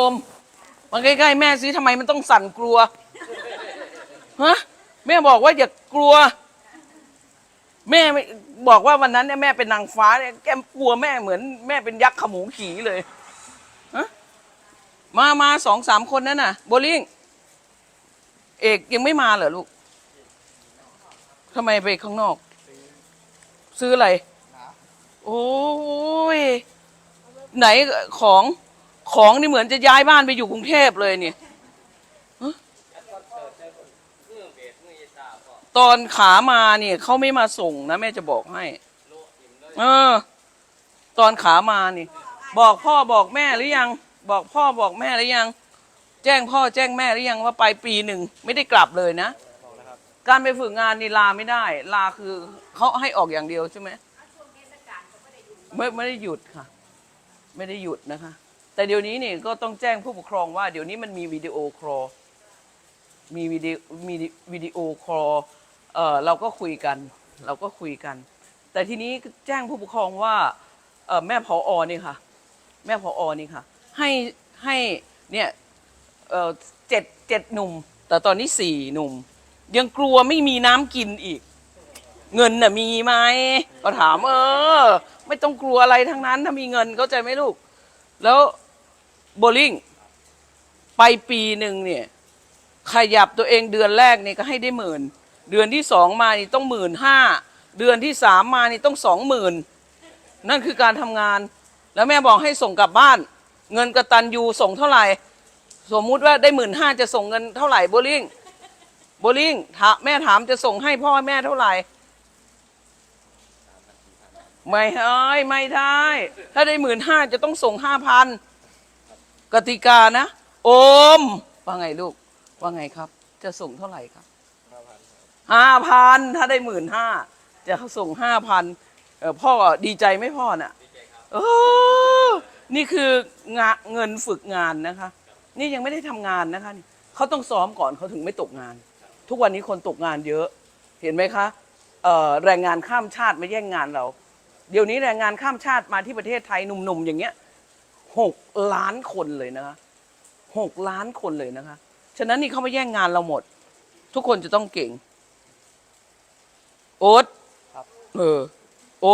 อมมาใกล้ๆแม่สิทำไมมันต้องสั่นกลัวฮะแม่บอกว่าอย่ากลัว แม่ไม่บอกว่าวันนั้นเนี่ยแม่เป็นนางฟ้าเนี่ยแกกลัวแม่เหมือนแม่เป็นยักษ์ขมูขี่เลยฮะมามาสองสามคนนั่นน่ะโบลิ่งเอกยังไม่มาเหรอลูกทำไมไปข้างนอก ซื้ออะไร โอ้ย ไหนของ ของนี่เหมือนจะย้ายบ้านไปอยู่กรุงเทพเลยเนี่ยตอนขามาเนี่ยเขาไม่มาส่งนะแม่จะบอกให้ เออ ตอนขามานี่ บอกพ่อบอกแม่หรือยัง บอกพ่อบอกแม่หรือยัง แจ้งพ่อแจ้งแม่หรือยังว่าไปปีหนึ่งไม่ได้กลับเลยนะการไปฝึกงานนี่ลาไม่ได้ ลาคือเขาให้ออกอย่างเดียวใช่ไหมไม่ไม่ได้หยุดค่ะ ไม่ได้หยุดนะคะ แต่เดี๋ยวนี้เนี่ยก็ต้องแจ้งผู้ปกครองว่าเดี๋ยวนี้มันมีวิดีโอคอลมีวิดีมีวิดีโอคอลเออเราก็คุยกัน เราก็คุยกัน แต่ทีนี้แจ้งผู้ปกครองว่าเออแม่พออนี่ค่ะ แม่พออนี่ค่ะ ให้ให้เนี่ยเออเจ็ดเจ็ดหนุ่ม แต่ตอนนี้สี่หนุ่ม ยังกลัวไม่มีน้ำกินอีก เงินน่ะมีไหมก็ถาม เออ ไม่ต้องกลัวอะไรทั้งนั้น ถ้ามีเงินเข้าใจไหมลูก แล้ว โบลิ่ง ไปปีหนึ่งเนี่ย ขยับตัวเองเดือนแรกเนี่ยก็ให้ได้หมื่น เดือนที่สองมานี่ต้องหมื่นห้าเดือนที่สามมานี่ต้องสองหมื่นนั่นคือการทำงาน แล้วแม่บอกให้ส่งกลับบ้าน เงินกระตันยูส่งเท่าไหร่ สมมุติว่าได้หมื่นห้าจะส่งเงินเท่าไหร่โบลิ่งโบลิ่งแม่ถามจะส่งให้พ่อแม่เท่าไหร่ไม่เอ้ยไม่ได้ ถ้าได้หมื่นห้าจะต้องส่งห้าพัน กติกานะ โอม ว่าไงลูก ว่าไงครับ จะส่งเท่าไหร่ครับห้าพันถ้าได้หมื่นห้าจะส่งห้าพันพ่อดีใจไหมพ่อน่ะเออนี่คืองะเงินฝึกงานนะคะ นี่ยังไม่ได้ทำงานนะคะนี่เขาต้องซ้อมก่อนเขาถึงไม่ตกงาน ทุกวันนี้คนตกงานเยอะ เห็นไหมคะเอ่อแรงงานข้ามชาติมาแย่งงานเรา เดี๋ยวนี้แรงงานข้ามชาติมาที่ประเทศไทยหนุ่มๆอย่างเงี้ย หกล้านคนเลยนะคะหกล้านคนเลยนะคะ ฉะนั้นนี่เขามาแย่งงานเราหมด ทุกคนจะต้องเก่ง โอ๊ตครับเออ